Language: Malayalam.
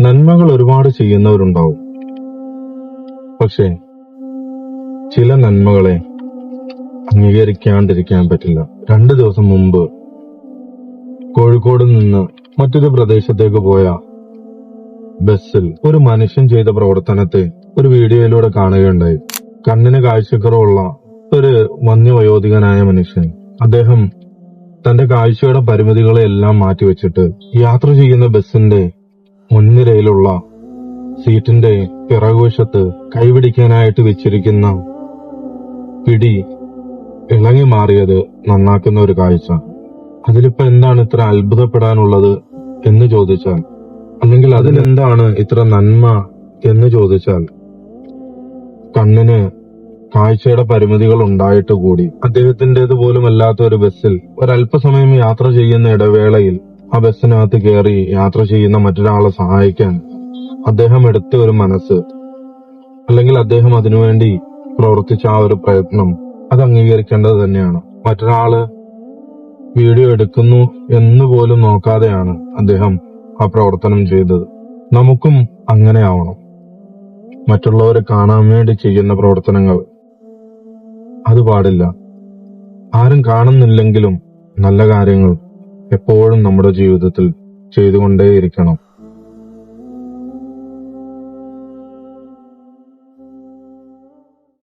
നന്മകൾ ഒരുപാട് ചെയ്യുന്നവരുണ്ടാവും. പക്ഷേ ചില നന്മകളെ അംഗീകരിക്കാണ്ടിരിക്കാൻ പറ്റില്ല. രണ്ടു ദിവസം മുമ്പ് കോഴിക്കോട് നിന്ന് മറ്റൊരു പ്രദേശത്തേക്ക് പോയ ബസ്സിൽ ഒരു മനുഷ്യൻ ചെയ്ത പ്രവർത്തനത്തെ ഒരു വീഡിയോയിലൂടെ കാണുകയുണ്ടായി. കണ്ണിന് കാഴ്ചക്കുറവുള്ള ഒരു വന്യവയോധികനായ മനുഷ്യൻ. അദ്ദേഹം തന്റെ കാഴ്ചയുടെ പരിമിതികളെ എല്ലാം മാറ്റിവെച്ചിട്ട് യാത്ര ചെയ്യുന്ന ബസ്സിന്റെ മുൻനിരയിലുള്ള സീറ്റിന്റെ പിറകുവശത്ത് കൈപിടിക്കാനായിട്ട് വെച്ചിരിക്കുന്ന പിടി ഇളങ്ങി മാറിയത് നന്നാക്കുന്ന ഒരു കാഴ്ച. അതിലിപ്പോ എന്താണ് ഇത്ര അത്ഭുതപ്പെടാനുള്ളത് എന്ന് ചോദിച്ചാൽ അല്ലെങ്കിൽ അതിലെന്താണ് ഇത്ര നന്മ എന്ന് ചോദിച്ചാൽ കണ്ണിന് കാഴ്ചയുടെ പരിമിതികൾ ഉണ്ടായിട്ട് കൂടി. അദ്ദേഹത്തിന്റേത് പോലും അല്ലാത്ത ഒരു ബസ്സിൽ ഒരല്പസമയം യാത്ര ചെയ്യുന്ന ഇടവേളയിൽ ആ ബസ്സിനകത്ത് കയറി യാത്ര ചെയ്യുന്ന മറ്റൊരാളെ സഹായിക്കാൻ അദ്ദേഹം എടുത്ത ഒരു മനസ്സ് അല്ലെങ്കിൽ അദ്ദേഹം അതിനുവേണ്ടി പ്രവർത്തിച്ച ആ ഒരു പ്രയത്നം അത് അംഗീകരിക്കേണ്ടത് തന്നെയാണ്. മറ്റൊരാൾ വീഡിയോ എടുക്കുന്നു എന്ന് പോലും നോക്കാതെയാണ് അദ്ദേഹം ആ പ്രവർത്തനം ചെയ്തത്. നമുക്കും അങ്ങനെ ആവണം. മറ്റുള്ളവരെ കാണാൻ വേണ്ടി ചെയ്യുന്ന പ്രവർത്തനങ്ങൾ അത് പാടില്ല. ആരും കാണുന്നില്ലെങ്കിലും നല്ല കാര്യങ്ങൾ എപ്പോഴും നമ്മുടെ ജീവിതത്തിൽ ചെയ്തുകൊണ്ടേയിരിക്കണം.